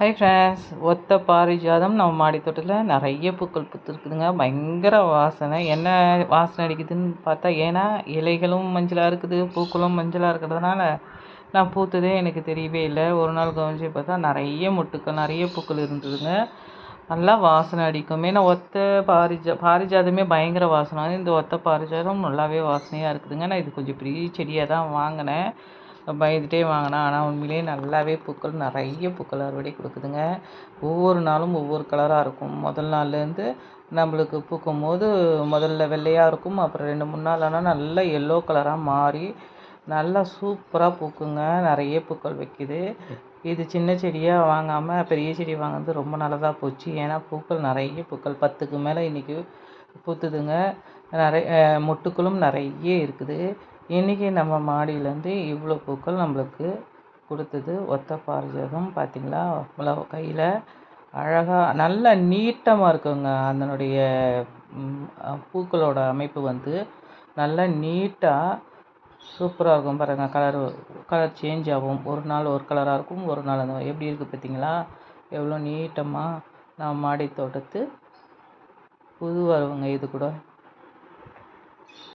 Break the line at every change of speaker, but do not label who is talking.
Hi friends ஒத்த பாரிஜாதம் நம்ம மாடி தோட்டத்தில் நிறைய பூக்கள் பூத்துருக்குதுங்க. பயங்கர வாசனை. என்ன வாசனை அடிக்குதுன்னு பார்த்தா ஏன்னா இலைகளும் மஞ்சளாக இருக்குது பூக்களும் மஞ்சளாக இருக்கிறதுனால நான் பூத்ததே எனக்கு தெரியவே இல்லை. ஒரு நாள் கவனிச்சு பார்த்தா நிறைய மொட்டுக்கள் நிறைய பூக்கள் இருந்ததுங்க. நல்லா வாசனை அடிக்கும். ஏன்னா ஒத்த பாரிஜா பாரிஜாதமே பயங்கர வாசனை. இந்த ஒத்த பாரிஜாதம் நல்லாவே வாசனையாக இருக்குதுங்க. நான் இது கொஞ்சம் பெரிய செடியாக தான் வாங்கினேன். பயந்துகிட்டே வாங்கினேன் ஆனால் உண்மையிலேயே நல்லாவே பூக்கள் நிறைய பூக்கள் அறுவடை கொடுக்குதுங்க. ஒவ்வொரு நாளும் ஒவ்வொரு கலராக இருக்கும். முதல் நாள்லேருந்து நம்மளுக்கு பூக்கும் போது முதல்ல வெள்ளையாக இருக்கும். அப்புறம் ரெண்டு மூணு நாள் ஆனால் நல்லா எல்லோ கலராக மாறி நல்லா சூப்பராக பூக்குங்க. நிறைய பூக்கள் வைக்குது. இது சின்ன செடியாக வாங்காமல் பெரிய செடி வாங்குறது ரொம்ப நல்லதாக போச்சு. ஏன்னா பூக்கள் நிறைய பூக்கள். பத்துக்கு மேலே இன்றைக்கி பூத்துதுங்க. நிறைய மொட்டுக்களும் நிறைய இருக்குது. இன்றைக்கி நம்ம மாடியிலேருந்து இவ்வளோ பூக்கள் நம்மளுக்கு கொடுத்தது. ஒத்த பாரிஜாதம் பார்த்திங்களா? அவ்வளோ கையில் அழகாக நல்ல நீட்டமாக இருக்குங்க. அதனுடைய பூக்களோட அமைப்பு வந்து நல்ல நீட்டாக சூப்பராக இருக்கும். பாருங்கள் கலர் கலர் சேஞ்ச் ஆகும். ஒரு நாள் ஒரு கலராக இருக்கும் ஒரு நாள் அந்த எப்படி இருக்குது பார்த்தீங்களா? எவ்வளோ நீட்டமாக நம்ம மாடி தோட்டத்து புது வரவுங்க இது கூட.